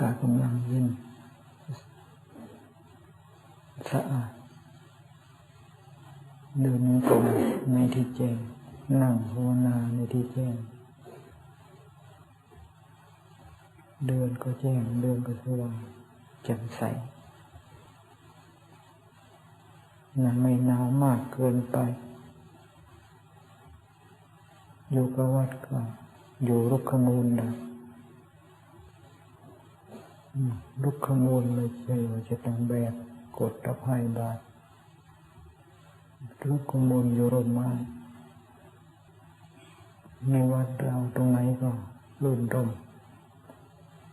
กาศกำลังเย็นสะอาดเดินกลมในที่แจ้งนั่งภาวนาในที่แจ้งเดินก็แจ้งเดินก็สว่างแจ่มใสนั่นไม่หนาวมากเกินไปอยู่กับวัดก็อยู่รุกขมูลนะ อืมรุกขมูลไม่ใช่ว่าจะต้องแบกกดตะไคร่บาทรุกขมูลอยู่ร่มไม้ในวัดเราตรงไหนก็รื่นรม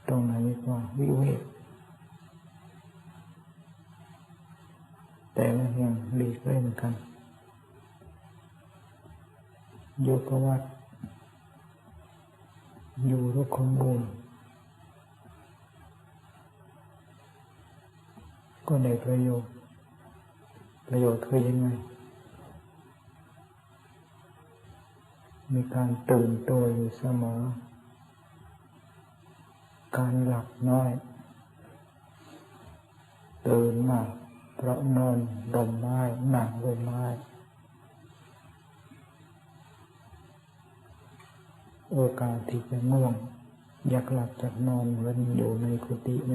ตรงไหนก็วิเวกแต่ละแห่งหลีกเล่นกันอยู่กับวัดอยู่รุกขมูล ก็ได้ประโยชน์ ประโยชน์คือยังไง มีการตื่นตัวอยู่เสมอ การหลับน้อย ตื่นมากเพราะนอนดมไม้หนังดมไม้โอกาสที่จะง่วง อยากหลับจากนอนมือนอยู่ในกุฏิไ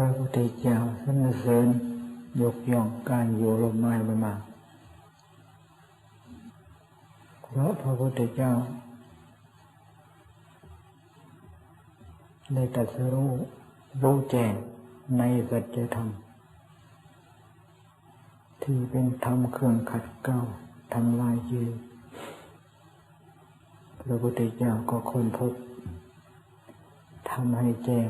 พระพุทธเจ้าสรรเสริญยกย่องการอยู่ลมไม้มามากเพราะพระพุทธเจ้าได้ตรัสรู้รู้แจ้งในสัจธรรม ที่เป็นธรรมเครื่องขัดเกลาทำลายเยพระพุทธเจ้าก็ค้นพบทำให้แจ้ง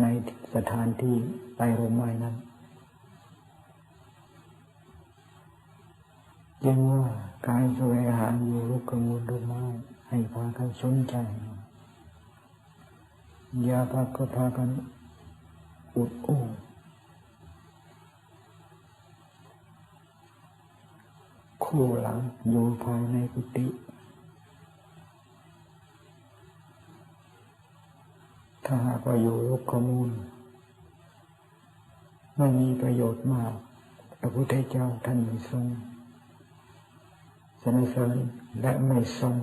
ในสถานที่ไปโรงไม้นั้นยังว่าการแสวงหาอยู่ลูกกระมูลลูกไม้ให้พากันสนใจอย่าพาก็พากันอุดอู้คู่หลังอยู่ภายในกุฏิ ถ้าหากว่าอยู่ลูกขมูล ไม่มีประโยชน์มาก พระพุทธเจ้าท่านไม่ทรงสรรเสริญและไม่ทรง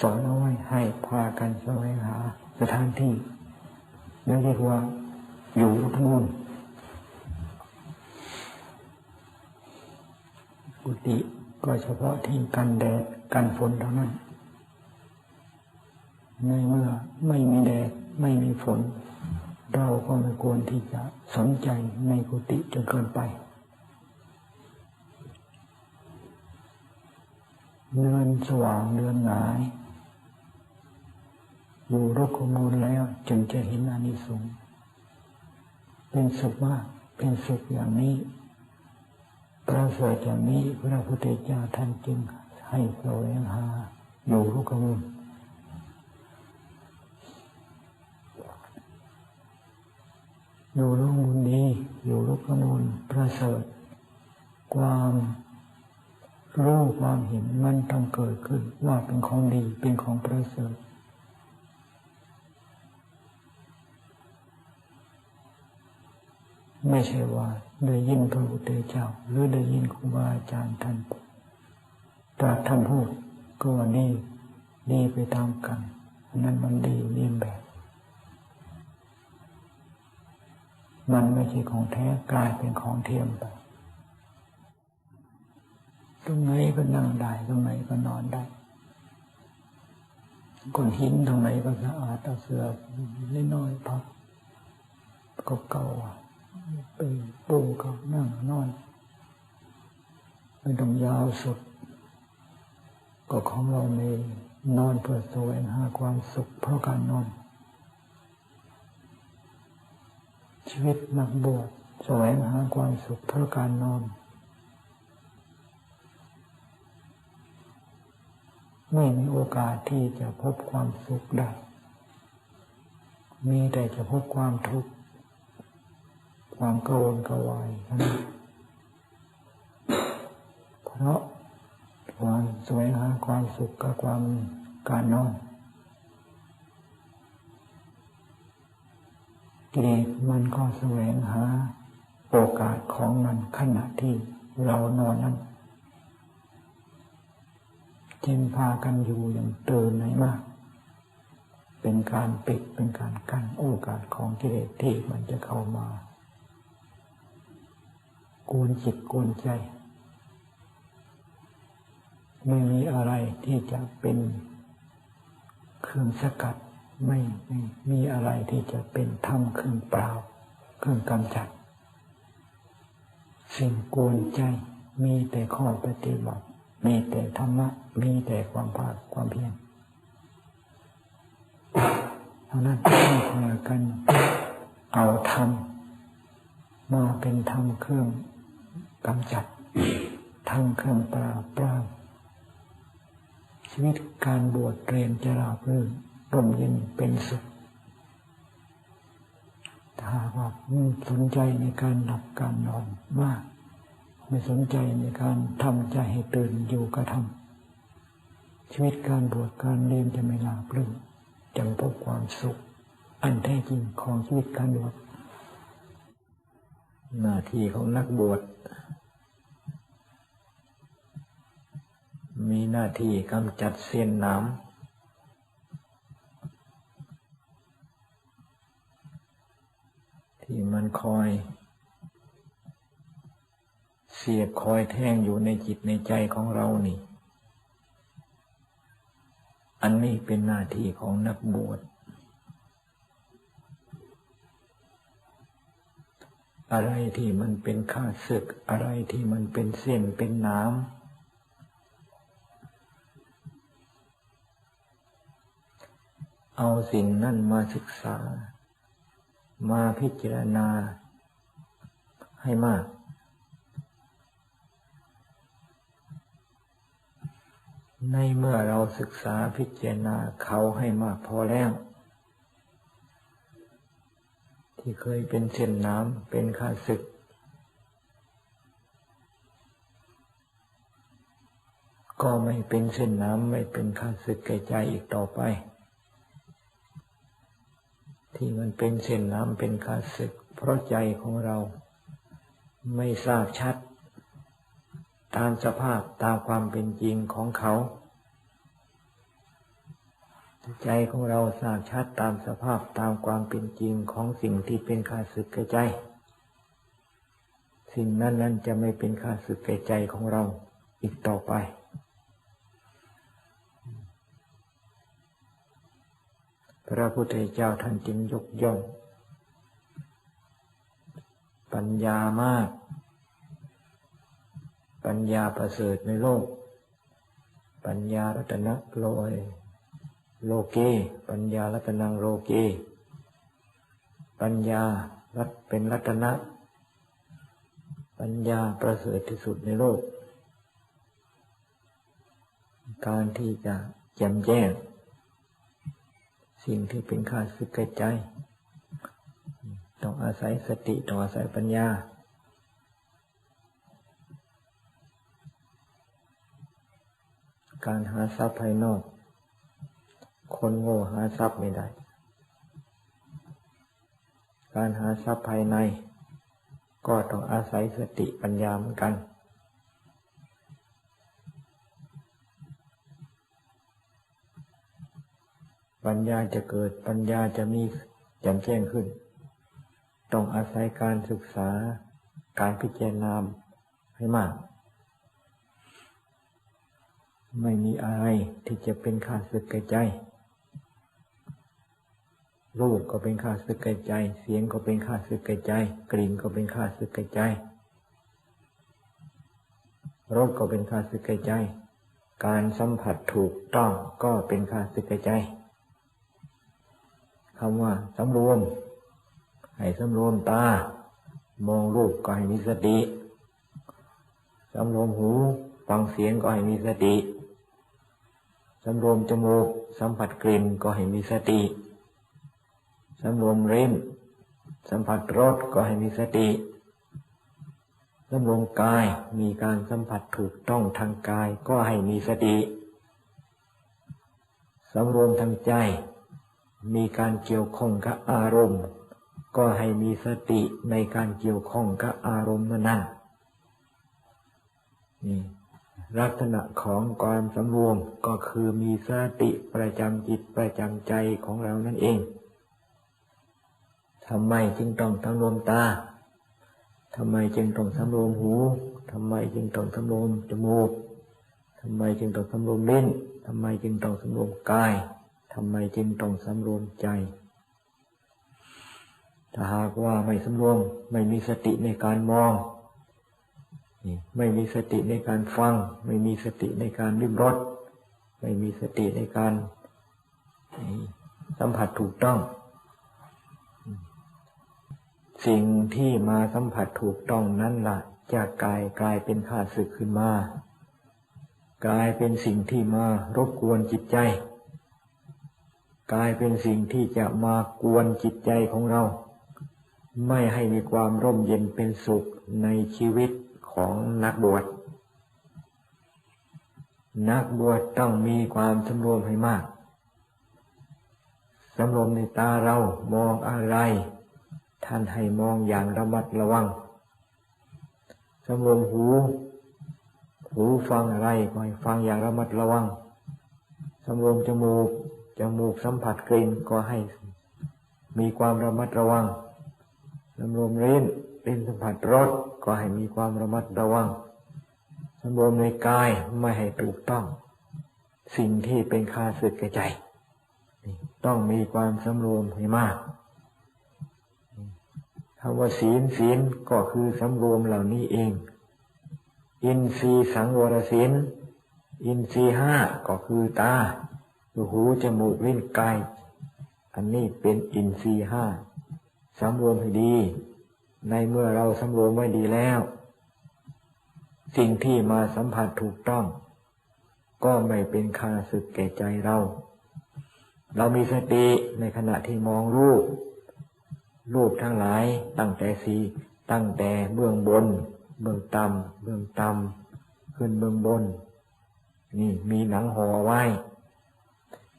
สอนเอาไว้ให้พากันแสวงหาสถานที่นั่นเรียกว่าอยู่ทุกมูลกุฏิก็เฉพาะที่กันแดดกันฝนเท่านั้น ในเมื่อไม่มีแดดไม่มีฝน เราก็ไม่ควรที่จะสนใจในกุฏิจนเกินไปเดือนสว่างเดือนหงาย อยู่รกขมูลแล้วจึงจะเห็นอานิสงส์เป็นสุขมากเป็นสุขอย่างนี้ประเสริฐอย่างนี้พระพุทธเจ้าท่านจึงให้แสวงหาอยู่รกขมูล อยู่รกขมูลดี อยู่รกขมูลประเสริฐ ความรู้ความเห็นมันต้องเกิดขึ้นว่าเป็นของดีเป็นของประเสริฐไม่ใช่ว่าได้ยินพระพุทธเจ้า หรือได้ยินครูบาอาจารย์ท่านตรัสท่านพูดก็ว่าดี ดีไปตามกัน นั่นมันดีเลียนแบบ มันไม่ใช่ของแท้กลายเป็นของเทียมไป ตรงไหนก็นั่งได้ตรงไหนก็นอนได้ก้อนหินตรงไหนก็สะอาดเอาเสือเล็กน้อยพักก็เก่าไปปูก็นั่งนอนไม่ต้องยาวสุด ก็ของเราในนอนเพื่อแสวงหาความสุขเพราะการนอน ชีวิตนักบวชแสวงหาความสุขเพราะการนอน ไม่มีโอกาสที่จะพบความสุขได้ มีแต่จะพบความทุกข์ความกระวนกระวายทั้งนั้นเพราะความสวงหาความสุขกับความการนอน กิเลสมันก็แสวงหา โอกาสของมันขณะที่เรานอนนั้นจึงพากันอยู่อย่างตื่นไหนมาก เป็นการปิดเป็นการกั้นโอกาสของกิเลสที่มันจะเข้ามากวนจิตกวนใจ ไม่มีอะไรที่จะเป็นเครื่องสกัด ไม่ไม่มีอะไรที่จะเป็นธรรมเครื่องเปล่าเครื่องกำจัด สิ่งกวนใจมีแต่ข้อปฏิบัติ มีแต่ธรรมะ มีแต่ความภาคความเพียรเท่านั้นต้องพากันเอาธรรมมาเป็นธรรมเครื่องกำจัดธรรมเครื่องปราบปรามชีวิตการบวชเรียนจะราบรื่น ร่มเย็นเป็นสุขถ้าว่าสนใจในการหลับการนอนมาก ไม่สนใจในการทำใจให้ตื่นอยู่กับทำชีวิตการบวชการเรียนจะไม่ลาบลื่นจะพบความสุข อันแท้จริงของชีวิตการบวชหน้าที่ของนักบวชมีหน้าที่กำจัดเส้นน้ำ ที่มันคอย เสียบคอยแทงอยู่ในจิตในใจของเรานี่ อันนี้เป็นหน้าที่ของนักบวช อะไรที่มันเป็นข้าศึก อะไรที่มันเป็นเส้นเป็นน้ำเอาสิ่งนั่นมาศึกษา มาพิจารณาให้มาก ในเมื่อเราศึกษาพิจารณาเขาให้มากพอแล้ว ที่เคยเป็นเส้นน้ำเป็นข้าศึก ก็ไม่เป็นเส้นน้ำไม่เป็นข้าศึกแก่ใจอีกต่อไป ที่มันเป็นเส้นน้ำเป็นข้าศึก เพราะใจของเราไม่ทราบชัด ตามสภาพตามความเป็นจริงของเขา ใจของเราทราบชัดตามสภาพตามความเป็นจริงของสิ่งที่เป็นข้าศึกแก่ใจ สิ่งนั้นนั้นจะไม่เป็นข้าศึกแก่ใจของเราอีกต่อไป พระพุทธเจ้าท่านจึงยกย่อง ปัญญามาก ปัญญาประเสริฐในโลก ปัญญารัตนะโลยโลเก ปัญญารัตนังโลเก ปัญญารัตเป็นรัตนะ ปัญญาประเสริฐที่สุดในโลก การที่จะแจ่มแจ้ง สิ่งที่เป็นข้าศึกใจ ต้องอาศัยสติ ต้องอาศัยปัญญา การหาทรัพย์ภายนอก คนโง่หาทรัพย์ไม่ได้ การหาทรัพย์ภายใน ก็ต้องอาศัยสติปัญญาเหมือนกัน ปัญญาจะเกิดปัญญาจะมีแจ่มแจ้งขึ้น ต้องอาศัยการศึกษาการพิจารณาให้มาก ไม่มีอะไรที่จะเป็นข้าศึกแก่ใจ รูปก็เป็นข้าศึกแก่ใจ เสียงก็เป็นข้าศึกแก่ใจ กลิ่นก็เป็นข้าศึกแก่ใจรสก็เป็นข้าศึกแก่ใจ การสัมผัสถูกต้องก็เป็นข้าศึกแก่ใจ คำว่าสำรวม ให้สำรวมตา มองรูปก็ให้มีสติสำรวมหู ฟังเสียงก็ให้มีสติสำรวมจมูก สัมผัสกลิ่นก็ให้มีสติสำรวมร้นสัมผัสรสก็ให้มีสติสำรวมกายมีการสัมผัสถูกต้องทางกายก็ให้มีสติสำรวมทางใจ มีการเกี่ยวข้องกับอารมณ์ ก็ให้มีสติในการเกี่ยวข้องกับอารมณ์นั้นนี่ลักษณะของการสำรวมก็คือมีสติประจำจิตประจำใจของเรานั่นเองทำไมจึงต้องสำรวมตาทำไมจึงต้องสำรวมหูทำไมจึงต้องสำรวมจมูกทำไมจึงต้องสำรวมลิ้นทำไมจึงต้องสำรวมกาย ทำไมจึงต้องสำรวมใจ ถ้าหากว่าไม่สำรวม ไม่มีสติในการมอง ไม่มีสติในการฟัง ไม่มีสติในการริมรสไม่มีสติในการสัมผัสถูกต้อง สิ่งที่มาสัมผัสถูกต้องนั้นละ่ะจะกลายกลายเป็นข้าศึกขึ้นมา กลายเป็นสิ่งที่มารบกวนจิตใจ กลายเป็นสิ่งที่จะมากวนจิตใจของเรา ไม่ให้มีความร่มเย็นเป็นสุขในชีวิตของนักบวช นักบวชต้องมีความสำรวมให้มากสำรวมในตาเรามองอะไร ท่านให้มองอย่างระมัดระวังสำรวมหู หูฟังอะไรก็ให้ฟังอย่างระมัดระวังสำรวมจมูก จมูกสัมผัสกลิ่นก็ให้ มีความระมัดระวังสำรวมลิ้นลิ้นสัมผัสรสก็ให้มีความระมัดระวังสำรวมในกายไม่ให้ถูกต้อง สิ่งที่เป็นคาสึกแก่ใจ ต้องมีความสำรวมให้มากคำว่าศีลศีลก็คือสำรวมเหล่านี้เอง อินทรีสังวรศีลอินทรีห้าก็คือตา หูจมูกลิ้นกาย อันนี้เป็นอินทรีห้าสำรวมให้ดี ในเมื่อเราสำรวมไว้ดีแล้ว สิ่งที่มาสัมผัสถูกต้อง ก็ไม่เป็นคาสึกแก่ใจเรา เรามีสติในขณะที่มองรูป รูปทั้งหลายตั้งแต่สีตั้งแต่เบื้องบน เบื้องต่ำเบื้องต่ำขึ้นเบื้องบน นี่มีหนังห่อไว้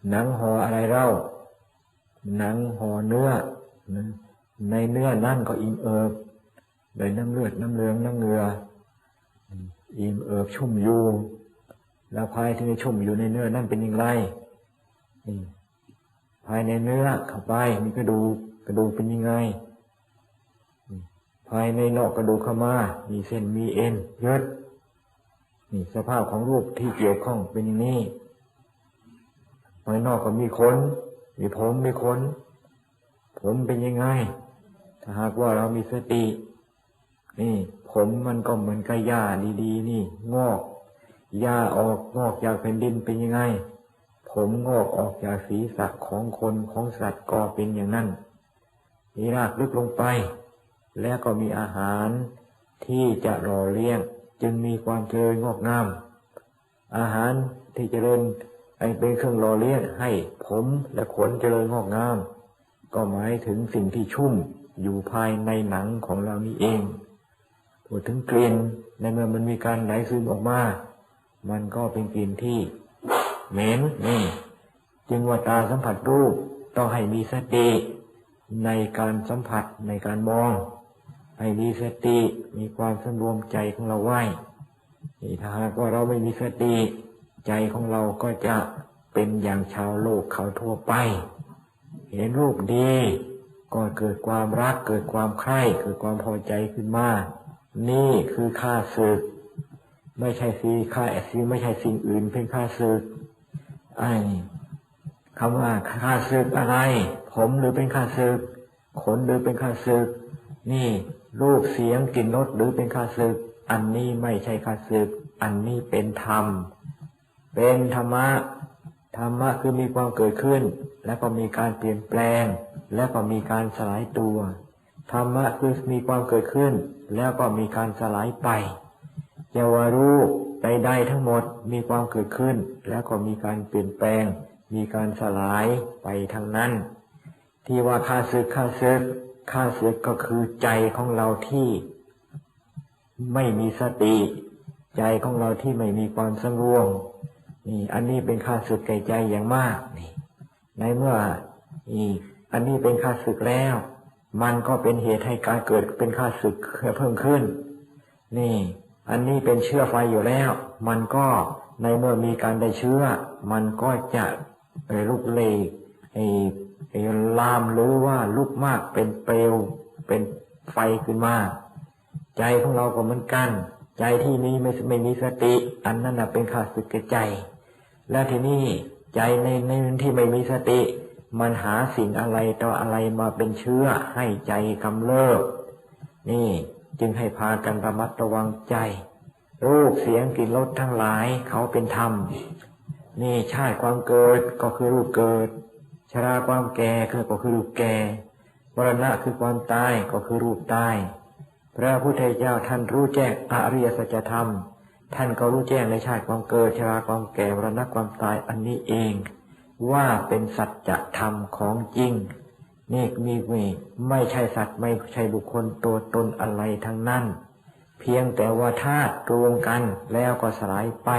หนังห่ออะไรเล่า หนังห่อเนื้อในเนื้อนั่นก็อิ่มเอิบโดยน้ำเลือดน้ำเหลืองน้ำเงืออิ่มเอิบชุ่มอยู่แล้วภายที่ชุ่มอยู่ในเนื้อนั่นเป็นอย่างไรภายในเนื้อเข้าไปมีกระดูกกระดูกเป็นยังไง ภายในนอกกระดูกเข้ามา มีเส้นมีเอ็นเยอะนี่สภาพของรูปที่เกี่ยวข้องเป็นอย่างนี้ายนอกก็มีขนมีผมมีขนผมเป็นยังไง ถ้าหากว่าเรามีสติ นี่ ผมมันก็เหมือนกับหญ้าดีๆ นี่ งอกหญ้าออกงอกจากแผ่นดินเป็นยังไง ผมงอกออกจากศีรษะของคนของสัตว์ก็เป็นอย่างนั้นมีรากลึกลงไป แล้วก็มีอาหารที่จะรอเลี้ยงจึงมีความเจริญงอกงาม อาหารที่เจริญ เป็นเครื่องรอเลี้ยงให้ผมและขนเจริญงอกงาม ก็หมายถึงสิ่งที่ชุ่มอยู่ภายในหนังของเรานี่เองพูดถึงกลิ่นในเมื่อมันมีการไหลซึมออกมา มันก็เป็นกลิ่นที่เหม็นนี่จึงว่าตาสัมผัสรูปต้องให้มีสติในการสัมผัสในการมอง ให้มีสติมีความสำรวมใจของเราไว้ถ้าหากว่าเราไม่มีสติ ใจของเราก็จะเป็นอย่างชาวโลกเขาทั่วไป เห็นรูปดีก็เกิดความรักเกิดความใคร่เกิดความพอใจขึ้นมา นี่คือค่าศึก ไม่ใช่สีค่าแอซีไม่ใช่สิ่งอื่นเป็นค่าศึกไอ้คำว่าค่าศึกอะไร ผมหรือเป็นค่าศึก ขนหรือเป็นค่าศึก นี่รูปเสียงกลิ่นรสหรือเป็นค่าศึก อันนี้ไม่ใช่ค่าศึก อันนี้เป็นธรรม เป็นธรรมะ ธรรมะคือมีความเกิดขึ้น แล้วก็มีการเปลี่ยนแปลง แล้วก็มีการสลายตัว ธรรมะคือมีความเกิดขึ้น แล้วก็มีการสลายไปเจวรูปใดๆทั้งหมดมีความเกิดขึ้น แล้วก็มีการเปลี่ยนแปลง มีการสลายไปทั้งนั้น ที่ว่าข้าศึกข้าศึกข้าศึกก็คือใจของเราที่ ไม่มีสติ ใจของเราที่ไม่มีความสงบ นี่ อันนี้เป็นข้าศึกแก่ใจอย่างมากนี่ ในเมื่อนี่อันนี้เป็นข้าศึกแล้ว มันก็เป็นเหตุให้การเกิดเป็นข้าศึกเพิ่มขึ้น นี่ อันนี้เป็นเชื้อไฟอยู่แล้ว มันก็ในเมื่อมีการได้เชื้อ มันก็จะลุกเลไอ้ไอ้ลามหรือว่าลุกมากเป็นเปลวเป็นไฟขึ้นมา ใจของเราก็เหมือนกัน ใจที่นี้ไม่ไม่มีสติ อันนั้นเป็นข้าศึกใจ แล้วทีนี้ใจในในที่ไม่มีสติ มันหาสิ่งอะไรต่ออะไรมาเป็นเชื้อให้ใจกำเริบนี่จึงให้พากันระมัดระวังใจ รูปเสียงกลิ่นรสทั้งหลายเขาเป็นธรรม นี่ชาติความเกิดก็คือรูปเกิด ชราความแก่คือก็คือรูปแก่มรณะคือความตายก็คือรูปตาย พระพุทธเจ้าท่านรู้แจ้งอริยสัจธรรม ท่านก็รู้แจ้งในชาติความเกิดชราความแก่มรณะความตายอันนี้เอง ว่าเป็นสัจธรรมของจริงนี่มีมีไม่ใช่สัตว์ไม่ใช่บุคคลตัวตนอะไรทั้งนั้น เพียงแต่ว่าธาตุรวมกันแล้วก็สลายไป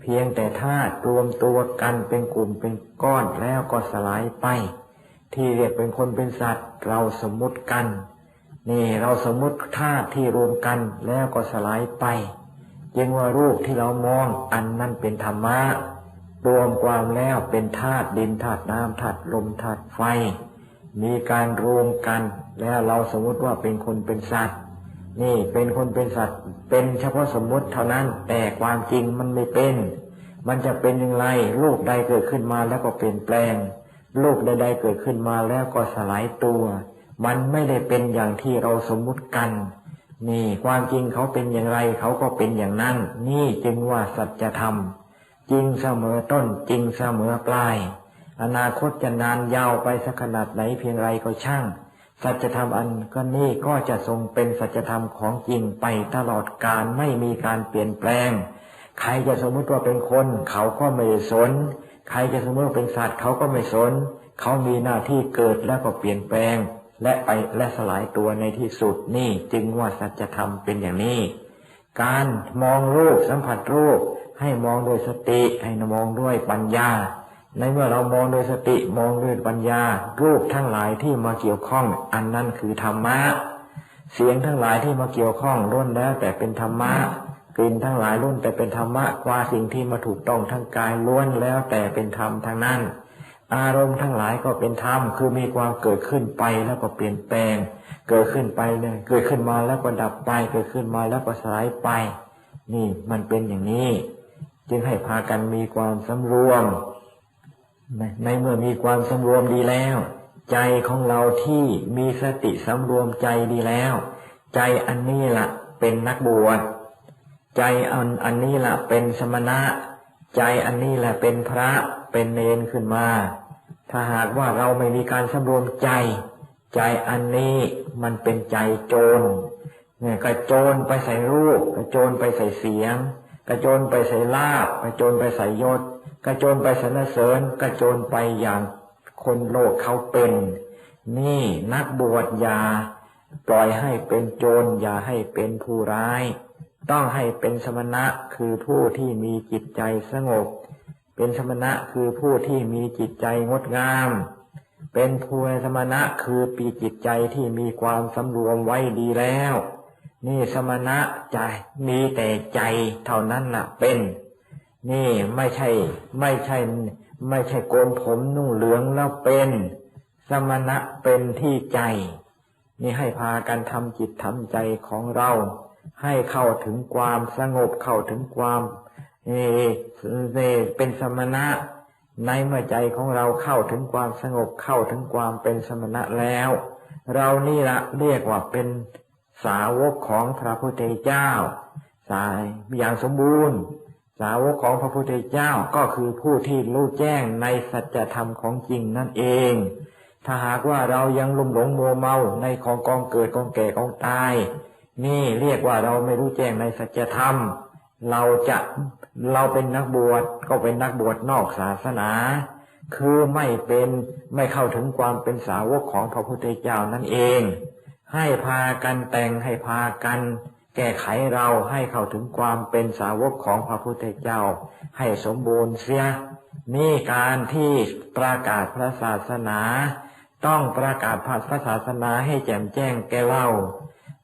เพียงแต่ธาตุรวมตัวกันเป็นกลุ่มเป็นก้อนแล้วก็สลายไป ที่เรียกเป็นคนเป็นสัตว์ เราสมมุติกัน นี่เราสมมุติธาตุที่รวมกันแล้วก็สลายไป จึงว่ารูปที่เรามองอันนั้นเป็นธรรมะรวมความแล้วเป็นธาตุดินธาตุน้ำธาตุลมธาตุไฟ มีการรวมกัน แล้วเราสมมติว่าเป็นคนเป็นสัตว์ นี่เป็นคนเป็นสัตว์ เป็นเฉพาะสมมติเท่านั้น แต่ความจริงมันไม่เป็น มันจะเป็นอย่างไรลูกใดเกิดขึ้นมาแล้วก็เปลี่ยนแปลงลูกใดๆเกิดขึ้นมาแล้วก็สลายตัว มันไม่ได้เป็นอย่างที่เราสมมติกัน นี่ความจริงเขาเป็นอย่างไรเขาก็เป็นอย่างนั้น นี่จึงว่าสัจธรรม จริงเสมอต้นจริงเสมอปลาย อนาคตจะนานยาวไปสักขนาดไหนเพียงไรก็ช่าง สัจธรรมอันก็นี่ก็จะทรงเป็นสัจธรรมของจริงไปตลอดกาลไม่มีการเปลี่ยนแปลง ใครจะสมมติว่าเป็นคน เขาก็ไม่สน ใครจะสมมติว่าเป็นสัตว์เขาก็ไม่สน เขามีหน้าที่เกิดแล้วก็เปลี่ยนแปลง และไปและสลายตัวในที่สุดนี่จึงว่าสัจธรรมเป็นอย่างนี้ การมองรูปสัมผัสรูป ให้มองโดยสติให้มองด้วยปัญญา ในเมื่อเรามองโดยสติมองด้วยปัญญา รูปทั้งหลายที่มาเกี่ยวข้อง อันนั้นคือธรรมะเสียงทั้งหลายที่มาเกี่ยวข้องล้วนแล้วแต่เป็นธรรมะกลิ่นทั้งหลายล้วนแต่เป็นธรรมะว่าสิ่งที่มาถูกต้องทั้งกายล้วนแล้วแต่เป็นธรรมทางนั้น อารมณ์ทั้งหลายก็เป็นธรรมคือมีความเกิดขึ้นไปแล้วก็เปลี่ยนแปลง เกิดขึ้นไปเนี่ยเกิดขึ้นมาแล้วก็ดับไป เกิดขึ้นมาแล้วก็สลายไป นี่มันเป็นอย่างนี้ จึงให้พากันมีความสำรวมในเมื่อมีความสำรวมดีแล้ว ใจของเราที่มีสติสำรวมใจดีแล้ว ใจอันนี้ละเป็นนักบวชใจอันอันนี้ละเป็นสมณะ ใจอันนี้แหละเป็นพระเป็นเนนขึ้นมา ถ้าหากว่าเราไม่มีการสำรวมใจ ใจอันนี้มันเป็นใจโจรเนี่ยกระโจนไปใส่รูป กระโจนไปใส่เสียง กระโจนไปใส่ลาบ กระโจนไปใส่ยศ กระโจนไปสรรเสริญ กระโจนไปอย่างคนโลกเขาเป็น นี่นักบวชยาปล่อยให้เป็นโจรอย่าให้เป็นผู้ร้าย ต้องให้เป็นสมณะคือผู้ที่มีจิตใจสงบ เป็นสมณะคือผู้ที่มีจิตใจงดงาม เป็นผู้สมณะคือปีจิตใจที่มีความสำรวมไว้ดีแล้ว นี่สมณะใจมีแต่ใจเท่านั้นล่ะเป็น นี่ไม่ใช่ไม่ใช่ ไม่ใช่โกนผมนุ่งเหลืองแล้วเป็น สมณะเป็นที่ใจ นี่ให้พากันทำจิตทำใจของเรา ให้เข้าถึงความสงบเข้าถึงความ เอเเป็นสมณะในเมื่อใจของเราเข้าถึงความสงบเข้าถึงความเป็นสมณะแล้ว เรานี่ละเรียกว่าเป็นสาวกของพระพุทธเจ้า สายอย่างสมบูรณ์ สาวกของพระพุทธเจ้าก็คือผู้ที่รู้แจ้งในสัจธรรมของจริงนั่นเอง ถ้าหากว่าเรายังลุ่มหลงมัวเมาในของกองเกิดกองแก่กองตาย นี่เรียกว่าเราไม่รู้แจ้งในสัจธรรม เราจะ เราเป็นนักบวชก็เป็นนักบวชนอกศาสนา คือไม่เป็นไม่เข้าถึงความเป็นสาวกของพระพุทธเจ้านั่นเอง ให้พากันแต่งให้พากัน แก้ไขเราให้เข้าถึงความเป็นสาวกของพระพุทธเจ้า ให้สมบูรณ์เสียนี่การที่ประกาศพระศาสนา ต้องประกาศพระศาสนาให้แจ่มแจ้งแก่เรา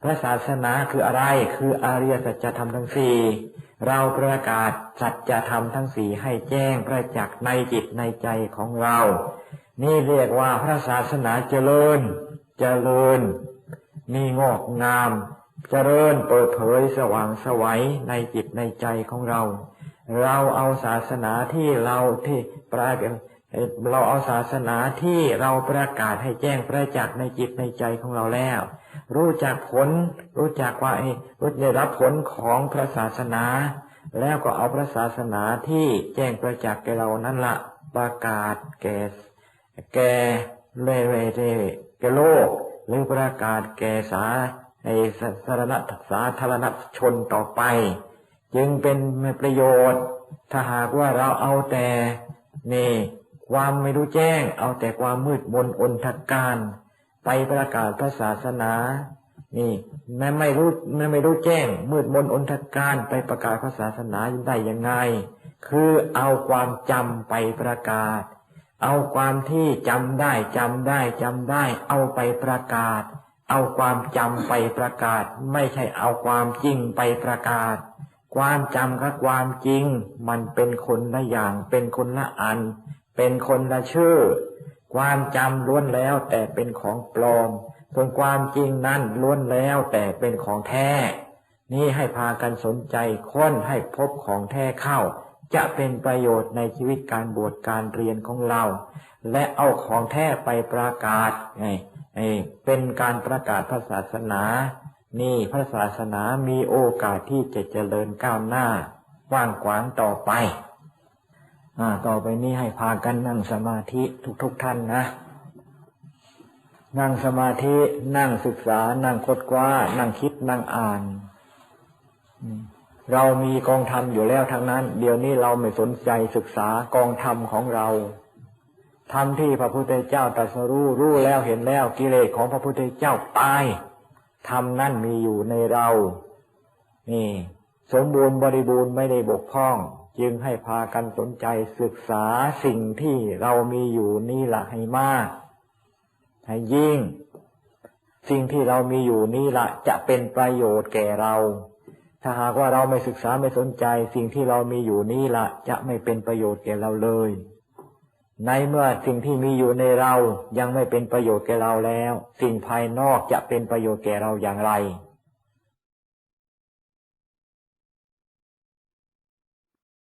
พระศาสนาคืออะไรคืออริยสัจธรรมทั้งสี่ เราประกาศสัจธรรมทั้งสี่ให้แจ้งประจักษ์ในจิตในใจของเรา นี่เรียกว่าพระศาสนาเจริญ เจริญนี่งอกงาม เจริญเปิดเผยสว่างสวัยในจิตในใจของเรา เราเอาศาสนาที่เราที่ประกาศเราเอาศาสนาที่เราประกาศให้แจ้งประจักษ์ในจิตในใจของเราแล้ว รู้จักผล รู้จักว่าไอ้รู้ได้รับผลของพระศาสนา แล้วก็เอาพระศาสนาที่แจ้งประจักษ์แก่เรานั่นละประกาศแก่แก่เรเรเรแก่โลก หรือประกาศแก่สาในสาธารณสาธารณชนต่อไป จึงเป็นประโยชน์ ถ้าหากว่าเราเอาแต่นี่ความไม่รู้แจ้ง เอาแต่ความมืดมนอนทการ ไปประกาศพระศาสนา นี่แม้ไม่รู้แม้ไม่รู้แจ้ง มืดมนอนทการไปประกาศพระศาสนาได้ยังไง คือเอาความจำไปประกาศ เอาความที่จำได้จำได้จำได้ เอาไปประกาศ เอาความจำไปประกาศ ไม่ใช่เอาความจริงไปประกาศ ความจำกับความจริง มันเป็นคนละอย่างเป็นคนละอัน เป็นคนละชื่อ ความจำล้วนแล้วแต่เป็นของปลอม ส่วนความจริงนั้นล้วนแล้วแต่เป็นของแท้ นี่ให้พากันสนใจค้นให้พบของแท้เข้า จะเป็นประโยชน์ในชีวิตการบวชการเรียนของเรา และเอาของแท้ไปประกาศไงเป็นการประกาศพระศาสนา นี่พระศาสนามีโอกาสที่จะเจริญก้าวหน้าว้างขวางต่อไป ต่อไปนี้ให้พากันนั่งสมาธิทุกๆทท่านนะ นั่งสมาธิ นั่งศึกษา นั่งคดกว้า นั่งคิด นั่งอ่าน เรามีกองธรรมอยู่แล้วทั้งนั้น เดี๋ยวนี้เราไม่สนใจศึกษากองธรรมของเราธรรมที่พระพุทธเจ้าตรัสรู้รู้แล้วเห็นแล้วกิเลสของพระพุทธเจ้าตายธรรมนั่นมีอยู่ในเรา นี่ สมบูรณ์บริบูรณ์ไม่ได้บกพร่อง จึงให้พากันสนใจศึกษาสิ่งที่เรามีอยู่นี่ละให้มาก ให้ยิ่ง สิ่งที่เรามีอยู่นี่ละจะเป็นประโยชน์แก่เรา ถ้าหากว่าเราไม่ศึกษาไม่สนใจ สิ่งที่เรามีอยู่นี่ละจะไม่เป็นประโยชน์แก่เราเลย ในเมื่อสิ่งที่มีอยู่ในเรายังไม่เป็นประโยชน์แก่เราแล้ว สิ่งภายนอกจะเป็นประโยชน์แก่เราอย่างไร